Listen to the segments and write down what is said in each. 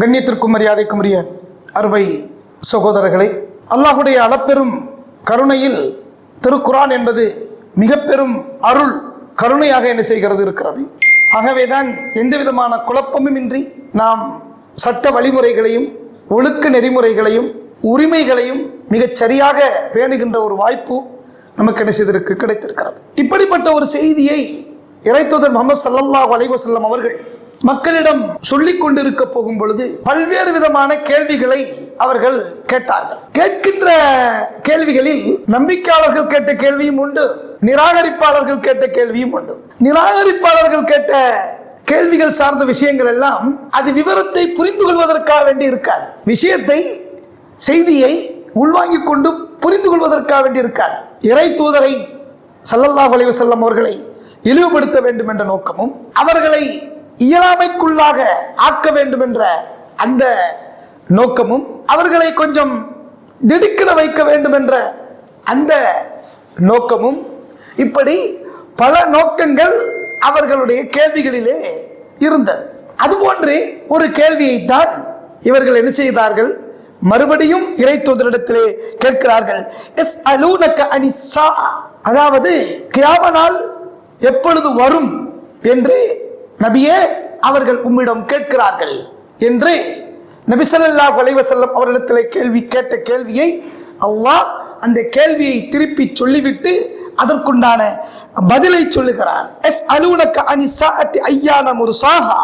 கண்ணியத்திற்கும் மரியாதைக்கும் உரிய அருமை சகோதரர்களே அல்லாஹுடைய அளப்பெரும் கருணையில் திருக்குரான் என்பது மிக பெரும் அருள் கருணையாக என்ன செய்கிறது இருக்கிறது? ஆகவேதான் எந்த விதமான குழப்பமுமின்றி நாம் சட்ட வழிமுறைகளையும் ஒழுக்க நெறிமுறைகளையும் உரிமைகளையும் மிகச் சரியாக பேணுகின்ற ஒரு வாய்ப்பு நமக்கு என்ன செய்திருக்கு கிடைத்திருக்கிறது. இப்படிப்பட்ட ஒரு செய்தியை இறைத்தூதர் முகமது சல்லல்லாஹு அலைவசல்லம் அவர்கள் மக்களிடம் சொல்லிக் கொண்டிருக்க போகும் பொழுது பல்வேறு விதமான கேள்விகளை அவர்கள் கேட்டார்கள். கேட்கின்ற கேள்விகளில் நம்பிக்கையாளர்கள் கேட்ட கேள்வியும் உண்டு நிராகரிப்பாளர்கள் கேட்ட கேள்வியும் உண்டு. நிராகரிப்பாளர்கள் கேட்ட கேள்விகள் சார்ந்த விஷயங்கள் எல்லாம் அது விவரத்தை புரிந்து கொள்வதற்காக வேண்டி இருக்காது. விஷயத்தை செய்தியை உள்வாங்கிக் கொண்டு புரிந்து கொள்வதற்காக வேண்டி இருக்காது. இறை தூதரை சல்லல்லா அலைஹி அவர்களை இழிவுபடுத்த வேண்டும் என்ற நோக்கமும் அவர்களை இயலாமைக்குள்ளாக ஆக்க வேண்டும் என்ற அந்த நோக்கமும் அவர்களை கொஞ்சம் திடுக்கிட வைக்க வேண்டும் என்ற அந்த நோக்கமும் இப்படி பல நோக்கங்கள் அவர்களுடைய கேள்விகளிலே இருந்தது. அதுபோன்று ஒரு கேள்வியைத்தான் இவர்கள் என்ன செய்தார்கள்? மறுபடியும் இறை தூதரிடத்திலே கேட்கிறார்கள். எஸ் அலூனக்க அனிசா அதாவது கியாம எப்பொழுது வரும்? என்று நபியே அவர்கள் உம்மிடம் கேட்கிறார்கள் என்று நபி ஸல்லல்லாஹு அலைஹி அவரிடத்தில் கேள்வி கேட்ட கேள்வியை அல்லாஹ் அந்த கேள்வியை திருப்பி சொல்லிவிட்டு அதற்குண்டான பதிலை சொல்லுகிறான். எஸ் அலுவலக அனிசாத்தி ஐயான முருசாகா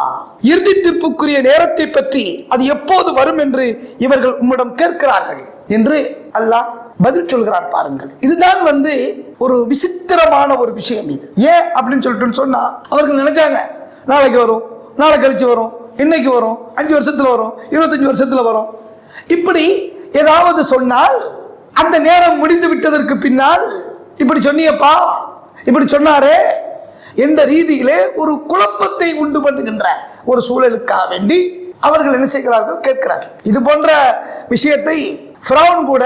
இறுதி தீர்ப்புக்குரிய நேரத்தை பற்றி அது எப்போது வரும் என்று இவர்கள் உம்மிடம் கேட்கிறார்கள் என்று அல்லாஹ் பதில் சொல்கிறான் பாருங்கள். இதுதான் வந்து ஒரு விசித்திரமான ஒரு விஷயம் இது. ஏன் அப்படின்னு சொல்லிட்டு சொன்னா அவர்கள் நினைச்சாங்க நாளைக்கு வரும் நாளை கழிச்சு வரும் இன்னைக்கு வரும் அஞ்சு வருஷத்துல வரும் இருபத்தஞ்சு வருஷத்துல வரும். இப்படி ஏதாவது சொன்னால் அந்த நேரம் முடிந்து விட்டதற்கு பின்னால் இப்படி சொன்னியப்பா இப்படி சொன்னாரே என்ற ரீதியிலே ஒரு குழப்பத்தை உண்டு பண்ணுகின்ற ஒரு சூழலுக்காக வேண்டி அவர்கள் என்ன செய்கிறார்கள் கேட்கிறார்கள். இது போன்ற விஷயத்தை ஃப்ரௌன் கூட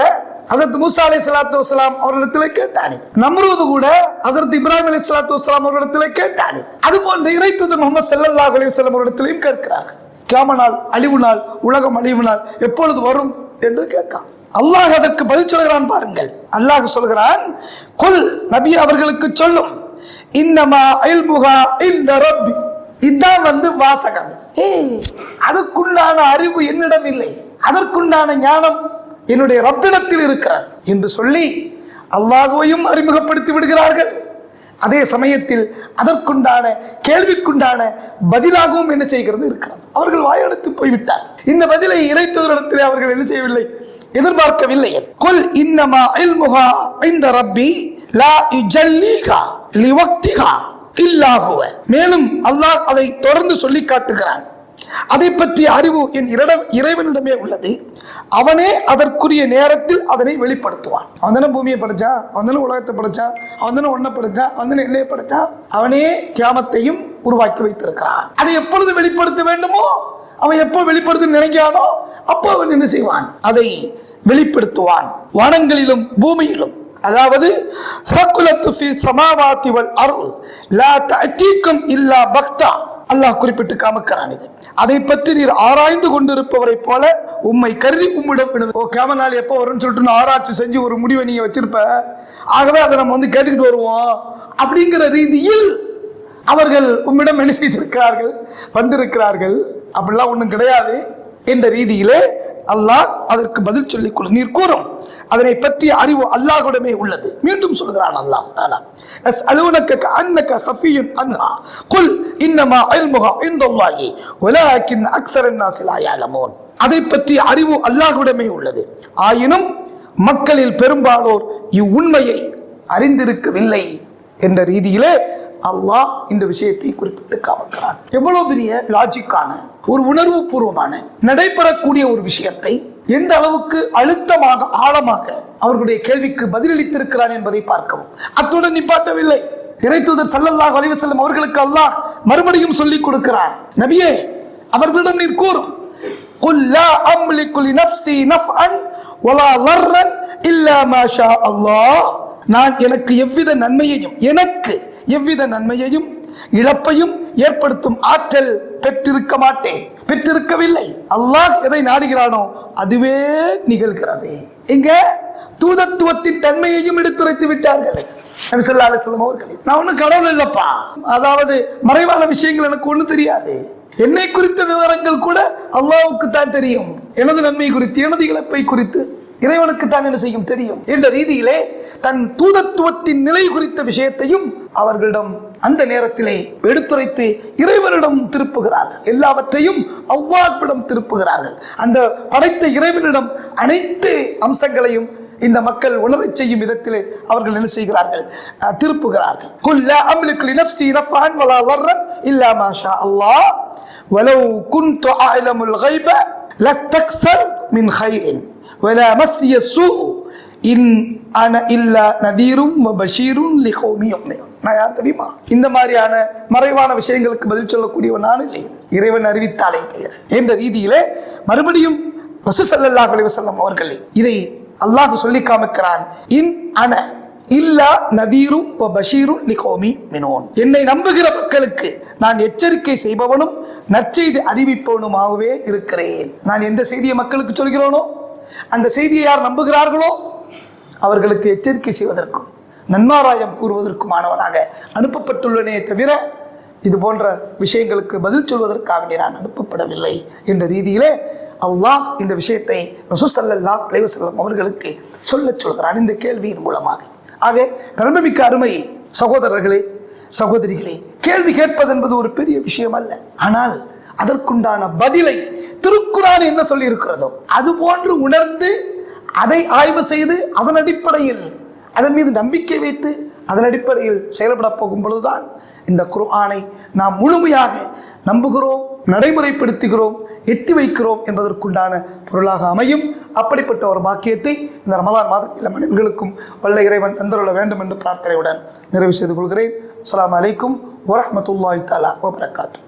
ஹசரத் மூசா அலி சலாத்து வலாம் அவர்களிடத்தில் கேட்டானே. நம்ரூது கூட ஹசரத் இப்ராஹிம் அலி சலாத்து வலாம் அவர்களிடத்தில் கேட்டானே. அது போன்ற இறை முகமது ஸல்லல்லாஹு அலி வல்லம் அவர்களிடத்திலையும் கேட்கிறார்கள். கேம நாள் அழிவு நாள் உலகம் அழிவு நாள் எப்பொழுது வரும் என்று கேட்கான் அல்லாஹ் அதற்கு பதில் சொல்கிறான் பாருங்கள். அல்லாஹ் சொல்கிறான் கொல் நபி அவர்களுக்கு சொல்லும் இன்னமா இல்முகா இந்த ரப்பி. இதான் வந்து வாசகம். ஏய், அதுக்குண்டான அறிவு என்னிடம் இல்லை. அதற்குண்டான ஞானம் என்னுடைய ரப்பிடத்தில் இருக்கிறார் என்று சொல்லி அல்லாஹுவையும் அறிமுகப்படுத்தி விடுகிறார்கள். அதே சமயத்தில் அதற்குண்டான கேள்விக்குண்டான பதிலாகவும் என்ன செய்கிறது இருக்கிறது. அவர்கள் வாயெடுத்து போய்விட்டார். இந்த பதிலை இறைத்தவரிடத்திலே அவர்கள் என்ன செய்யவில்லை? எதிர்பார்க்கவில்லை. கொல் இன்னமா இல்முகா இந்த ரப்பி லா இஜல்லிகா லிவக்திகா இல்லாகுவ மேலும் அல்லாஹ் அதை தொடர்ந்து சொல்லி காட்டுகிறான். அதை பற்றிய அறிவு என் இறைடம் இறைவனிடமே உள்ளது. அவனே அதற்குரிய நேரத்தில் அதனை வெளிப்படுத்துவான். அவன் தானே பூமியை படைச்சா அவன் தானே உலகத்தை படைச்சா அவன் தானே ஒன்றை படைச்சா அவன் தானே எல்லையை படைச்சா அவனே கியாமத்தையும் உருவாக்கி வைத்திருக்கிறான். அதை எப்பொழுது வெளிப்படுத்த வேண்டுமோ அவன் எப்போ வெளிப்படுத்த நினைக்கிறானோ அப்போ அவன் என்ன செய்வான்? அதை வெளிப்படுத்துவான். வனங்களிலும் பூமியிலும். அதாவது சகுலத்து ஃபி சமாவாத்தி வல் அருள் லா தஅதீக்கும் இல்லா பக்தா. அல்லாஹ் குறிப்பிட்டு காமிக்கிறான் இது. அதை பற்றி நீர் ஆராய்ந்து கொண்டிருப்பவரை போல உம்மை கருதி உம்மிடம் ஓ கேம நாள் எப்போ வரும்னு சொல்லிட்டு நான் ஆராய்ச்சி செஞ்சு ஒரு முடிவை நீங்க வச்சிருப்ப? ஆகவே அதை நம்ம வந்து கேட்டுக்கிட்டு வருவோம். அப்படிங்கிற ரீதியில் அவர்கள் உம்மிடம் என்ன செய்திருக்கிறார்கள்? வந்திருக்கிறார்கள். அப்படிலாம் ஒன்றும் கிடையாது. என்ற ரீதியிலே அல்லாஹ் அதற்கு பதில் சொல்லிக் கொடு. நீர் கூறும். அதனை பற்றிய அறிவு அல்லாஹுடமே உள்ளது. மீண்டும் சொல்கிறான் அல்லாஹ் தாலா. அஸ் அலுவனக்க அன்னக்க ஹஃபியுன் அன்ஹா. குல் இன்னமா இல்முஹா இந்தல்லாஹி வலாக்கின் அக்ஸரன் நாஸி லா அதை பற்றிய அறிவு அல்லாஹுடமே உள்ளது. ஆயினும் மக்களில் பெரும்பாலோர் இவ்வுண்மையை அறிந்திருக்கவில்லை என்ற ரீதியிலே அல்லாஹ் இந்த விஷயத்தை குறிப்பிட்டு காமிக்கிறான் எவ்வளவு பெரிய லாஜிக்கான ஒரு உணர்வு பூர்வமான நடைபெறக்கூடிய ஒரு விஷயத்தை எந்த அளவுக்கு அழுத்தமாக ஆழமாக அவர்களுடைய கேள்விக்கு பதிலளித்திருக்கிறான் என்பதை பார்க்கவும் அத்துடன் நிப்பாட்டவில்லை இறைத்தூதர் சல்லல்லாஹு அலைஹி வஸல்லம் அவர்களுக்கு அல்லாஹ் மறுபடியும் சொல்லிக் கொடுக்கிறான் நபியே அவர்களிடம் நீர் கூறும் குல் லா அம்லிகு லினஃப்ஸி நஃப்அன் வலா ضرًا இல்லா மா ஷா அல்லாஹ் நான் எனக்கு எவ்வித நன்மையையும் எனக்கு எவ்வித நன்மையையும் இழப்பையும் ஏற்படுத்தும் ஆற்றல் பெற்றிருக்க மாட்டேன். பெற்றிருக்கவில்லை. அல்லாஹ் எதை நாடுகிறானோ அதுவே நிகழ்கிறது. இங்க தூதத்துவத்தின் தன்மையையும் எடுத்துரைத்து விட்டார்கள். நபி ஸல்லல்லாஹு அவர்களே நான் ஒன்றும் கடவுள் இல்லப்பா. அதாவது மறைவான விஷயங்கள் எனக்கு ஒன்றும் தெரியாது. என்னை குறித்த விவரங்கள் கூட அல்லாவுக்கு தான் தெரியும். எனது நன்மை குறித்து எனது இழப்பை குறித்து. இறைவனுக்கு தான் என்ன செய்யும் தெரியும்? என்ற ரீதியிலே தன் தூதத்துவத்தின் நிலை குறித்த விஷயத்தையும் அவர்களிடம் அந்த நேரத்திலே எடுத்துரைத்து இறைவனிடம் திருப்புகிறார்கள். எல்லாவற்றையும் அவ்வாறுவிடம் திருப்புகிறார்கள். அந்த படைத்த இறைவனிடம் அனைத்து அம்சங்களையும் இந்த மக்கள் உணரச் செய்யும் விதத்தில் அவர்கள் என்ன செய்கிறார்கள்? திருப்புகிறார்கள். குல்ல அம்லுக்கு நஃப்சி நஃபான் வலா வர்றன் இல்லா மாஷா அல்லாஹ். வலவு குன் தொ ஆலமுல் கைப லஸ்தக்சர் மின் ஹைரின் நான் யார் தெரியுமா? இந்த மாதிரியான மறைவான விஷயங்களுக்கு பதில் சொல்லக்கூடியவன் நான் இல்லை. இறைவன் அறிவித்தாலே தவிர. என்ற ரீதியிலே மறுபடியும் ரசூ சல்லாஹ் அலிவசல்லம் அவர்களே இதை அல்லாஹ் சொல்லி காமிக்கிறான். இன் அன இல்லா நதீரும் பஷீரும் லிகோமி மினோன். என்னை நம்புகிற மக்களுக்கு நான் எச்சரிக்கை செய்பவனும் நற்செய்தி அறிவிப்பவனுமாகவே இருக்கிறேன். நான் எந்த செய்தியை மக்களுக்கு சொல்கிறோனோ அந்த செய்தியை யார் நம்புகிறார்களோ அவர்களுக்கு எச்சரிக்கை செய்வதற்கும் நன்மாராயம் கூறுவதற்குமானவனாக அனுப்பப்பட்டுள்ளனே தவிர இது போன்ற விஷயங்களுக்கு பதில் சொல்வதற்காக வேண்டி நான் அனுப்பப்படவில்லை என்ற ரீதியிலே அல்லாஹ் இந்த விஷயத்தை ரசூசல்லா அலைவசல்லம் அவர்களுக்கு சொல்லச் சொல்கிறான் இந்த கேள்வியின் மூலமாக. ஆக பெருமைமிக்க அருமை சகோதரர்களே சகோதரிகளே கேள்வி கேட்பது என்பது ஒரு பெரிய விஷயம் அல்ல. ஆனால் அதற்குண்டான பதிலை திருக்குறான் என்ன சொல்லி இருக்கிறதோ அது போன்று உணர்ந்து அதை ஆய்வு செய்து அதன் அடிப்படையில் அதன் மீது நம்பிக்கை வைத்து அதன் அடிப்படையில் செயல்பட போகும் பொழுதுதான் இந்த குர்ஆனை நாம் முழுமையாக நம்புகிறோம் நடைமுறைப்படுத்துகிறோம் எத்தி வைக்கிறோம் என்பதற்குண்டான பொருளாக அமையும். அப்படிப்பட்ட ஒரு பாக்கியத்தை இந்த ரமதான் மாதத்தில் மனிதர்களுக்கும் வல்ல இறைவன் தந்தருள்ள வேண்டும் என்று பிரார்த்தனையுடன் நிறைவு செய்து கொள்கிறேன். அஸ்லாம் அலைக்கும் வரஹ்மத்துல்லாஹி தலா வபரகாத்துஹு.